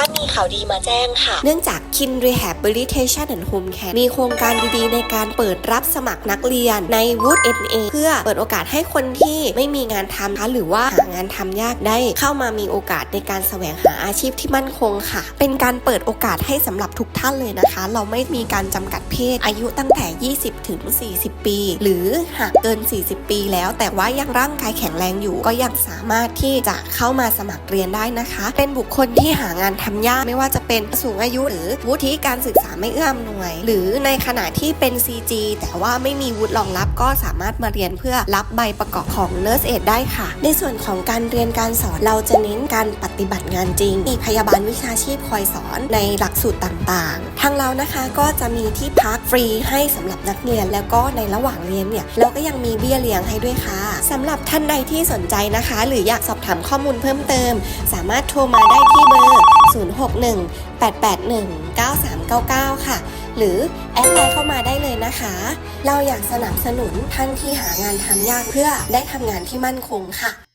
ะมีข่าวดีมาแจ้งค่ะ เนื่องจาก Kin Rehabilitation and Home Care มีโครงการดีๆ ในการเปิดรับสมัครนักเรียนใน Wood NA เพื่อเปิดโอกาสให้คนที่ไม่มีงานทำคะหรือว่าหางานทำยากได้ เข้ามามีโอกาสในการแสวงหาอาชีพที่มั่นคงค่ะ เป็นการเปิดโอกาสให้สำหรับทุกท่านเลยนะคะ เราไม่มีการจำกัดเพศอายุตั้งแต่ 20 ถึง 40 ปี หรือหากเกิน 40 ปีแล้ว แต่ว่ายังร่างกายแข็งแรงอยู่ ก็ยังสามารถที่จะเข้ามาสมัครเรียนได้นะคะ เป็นบุคคลที่หางานทำยากไม่ว่าจะเป็นสูงอายุหรือวุฒิการศึกษาไม่เอื้ออำนวย หรือในขณะที่เป็น CG แต่ว่าไม่มีวุฒิรองรับก็สามารถมาเรียนเพื่อรับใบประกอบของ Nurse Aid ได้ค่ะ ในส่วนของการเรียนการสอนเราจะเน้นการปฏิบัติงานจริง มีพยาบาลวิชาชีพคอยสอนในหลักสูตรต่างๆ ทางเรานะคะก็จะมีที่พักฟรีให้สำหรับนักเรียน แล้วก็ในระหว่างเรียนเนี่ยเราก็ยังมีเบี้ยเลี้ยงให้ด้วยค่ะสำหรับท่านใดที่สนใจนะคะ หรืออยากสอบถามข้อมูลเพิ่มเติม สามารถโทรมาได้ที่เบอร์ 061 881 9399 ค่ะ หรือแอดไลน์เข้ามาได้เลยนะคะ เราอยากสนับสนุนท่านที่หางานทำยากเพื่อได้ทำงานที่มั่นคงค่ะ